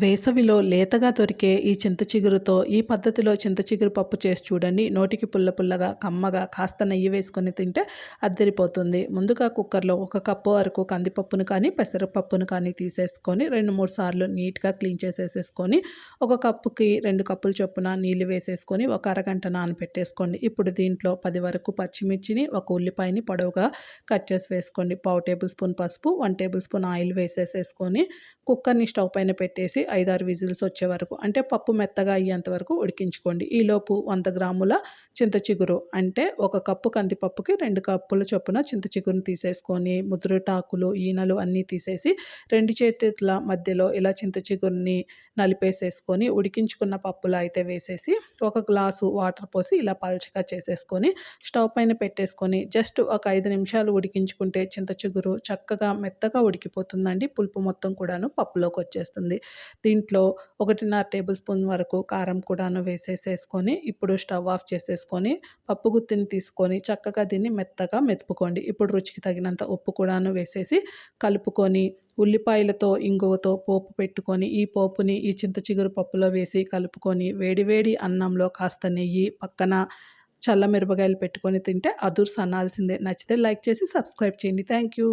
వేసవిలో లేతగా దొరికే ఈ చింత చిగురుతో ఈ పద్ధతిలో చింత చిగురు పప్పు చేసి చూడండి. నోటికి పుల్ల పుల్లగా కమ్మగా కాస్త నెయ్యి వేసుకొని తింటే అద్దరిపోతుంది. ముందుగా కుక్కర్లో ఒక కప్పు వరకు కందిపప్పును కానీ పెసరపప్పును కానీ తీసేసుకొని రెండు మూడు సార్లు నీట్గా క్లీన్ చేసేసేసుకొని ఒక కప్పుకి రెండు కప్పులు చొప్పున నీళ్ళు వేసేసుకొని ఒక అరగంట నానబెట్టేసుకోండి ఇప్పుడు దీంట్లో పది వరకు పచ్చిమిర్చిని ఒక ఉల్లిపాయని పొడవుగా కట్ చేసి వేసుకోండి. పావు టేబుల్ స్పూన్ పసుపు వన్ టేబుల్ స్పూన్ ఆయిల్ వేసేసేసుకొని కుక్కర్ని స్టవ్ పైన పెట్టేసి ఐదారు విజిల్స్ వచ్చే వరకు అంటే పప్పు మెత్తగా అయ్యేంత వరకు ఉడికించుకోండి. ఈలోపు వంద గ్రాముల చింత చిగురు అంటే ఒక కప్పు కందిపప్పుకి రెండు కప్పుల చొప్పున చింత చిగురుని తీసేసుకొని ముదురుటాకులు ఈనలు అన్నీ తీసేసి రెండు చేతుల మధ్యలో ఇలా చింత చిగురుని నలిపేసేసుకొని ఉడికించుకున్న పప్పులో అయితే వేసేసి ఒక గ్లాసు వాటర్ పోసి ఇలా పలచగా చేసేసుకొని స్టవ్ పైన పెట్టేసుకొని జస్ట్ ఒక ఐదు నిమిషాలు ఉడికించుకుంటే చింత చిగురు చక్కగా మెత్తగా ఉడికిపోతుందండి. పులుపు మొత్తం కూడాను పప్పులోకి వచ్చేస్తుంది. దీంట్లో ఒకటిన్నర టేబుల్ స్పూన్ వరకు కారం కూడాను వేసేసేసుకొని ఇప్పుడు స్టవ్ ఆఫ్ చేసేసుకొని పప్పు గుత్తిని తీసుకొని చక్కగా దీన్ని మెత్తగా మెతుపుకోండి ఇప్పుడు రుచికి తగినంత ఉప్పు కూడాను వేసేసి కలుపుకొని ఉల్లిపాయలతో ఇంగువతో పోపు పెట్టుకొని ఈ పోపుని ఈ చింత చిగురు పప్పులో వేసి కలుపుకొని వేడివేడి అన్నంలో కాస్త నెయ్యి పక్కన చల్ల మిరపకాయలు పెట్టుకొని తింటే అదుర్స్ అనాల్సిందే నచ్చితే లైక్ చేసి సబ్స్క్రైబ్ చేయండి. Thank you.